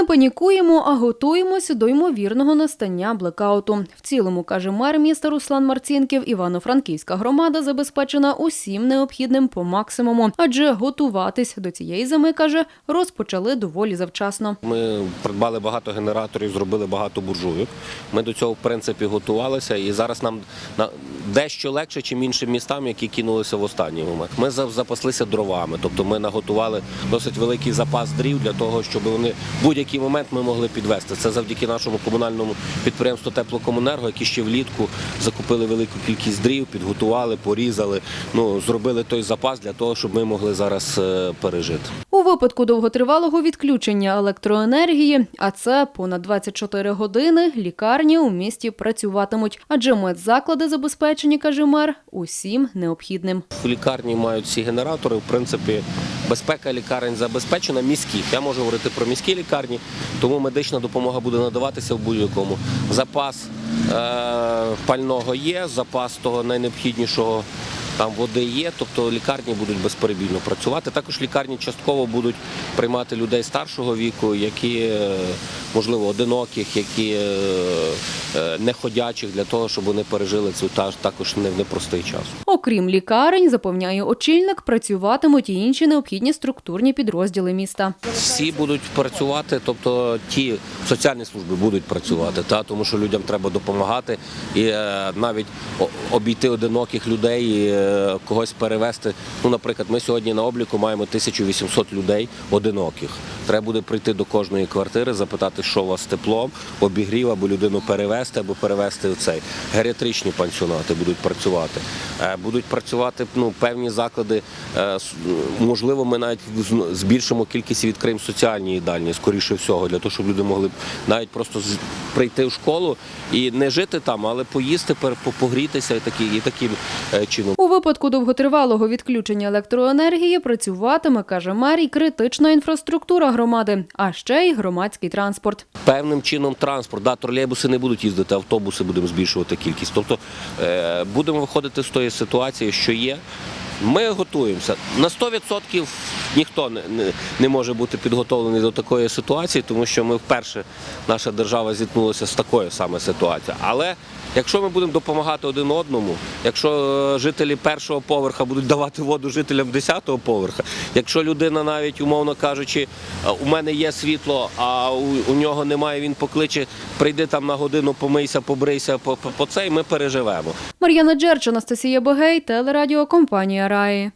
Не панікуємо, а готуємося до ймовірного настання блекауту. В цілому, каже мер міста Руслан Марцінків, Івано-Франківська громада забезпечена усім необхідним по максимуму, адже готуватись до цієї зими, каже, розпочали доволі завчасно. Ми придбали багато генераторів, зробили багато буржуйок. Ми до цього в принципі готувалися, і зараз нам на дещо легше, чим іншим містам, які кинулися в останній момент. Ми за- запаслися дровами, тобто ми наготували досить великий запас дрів для того, щоб вони в будь-який момент ми могли підвести. Це завдяки нашому комунальному підприємству Теплокомунерго, які ще влітку закупили велику кількість дрів, підготували, порізали. Ну зробили той запас для того, щоб ми могли зараз е, пережити. У випадку довготривалого відключення електроенергії, а це понад 24 години, лікарні у місті працюватимуть, адже медзаклади забезпечені, каже мер, усім необхідним. В лікарні мають ці генератори. В принципі, безпека лікарень забезпечена міських. Я можу говорити про міські лікарні, тому медична допомога буде надаватися в будь-якому. Запас е- пального є, запас того найнеобхіднішого. Там води є, тобто лікарні будуть безперебійно працювати. Також лікарні частково будуть приймати людей старшого віку, які е, можливо одиноких, які е, е, неходячих, для того, щоб вони пережили цю також не- непростий час. Окрім лікарень, запевняє очільник, працюватимуть і інші необхідні структурні підрозділи міста. Всі будуть працювати, тобто ті соціальні служби будуть працювати, та тому що людям треба допомагати і навіть обійти одиноких людей, когось перевести. Ну, наприклад, ми сьогодні на обліку маємо 1800 людей одиноких. Треба буде прийти до кожної квартири, запитати, що у вас з теплом, обігрів, або людину перевести, або перевести в цей. Геріатричні пансіонати будуть працювати. Е, Будуть працювати ну, певні заклади. е, Можливо, ми навіть збільшимо кількість і відкриємо соціальні їдальні, скоріше всього, для того, щоб люди могли навіть просто прийти в школу і не жити там, але поїсти, погрітися і таким е, чином. Випадку довготривалого відключення електроенергії працюватиме, каже мер, і критична інфраструктура громади, а ще й громадський транспорт. Певним чином транспорт, да, тролейбуси не будуть їздити, автобуси будемо збільшувати кількість. Тобто е, будемо виходити з тої ситуації, що є. Ми готуємося. На 100% ніхто не, не, не може бути підготовлений до такої ситуації, тому що ми вперше, наша держава зіткнулася з такою саме ситуацією. Але якщо ми будемо допомагати один одному, якщо е, жителі першого поверха будуть давати воду жителям 10-го поверха, якщо людина навіть, умовно кажучи, е, у мене є світло, а у, у нього немає, він покличе, прийди там на годину, помийся, побрийся, по, по, по цей, ми переживемо. Мар'яна Джерч, Анастасія Богей, телерадіокомпанія Раї.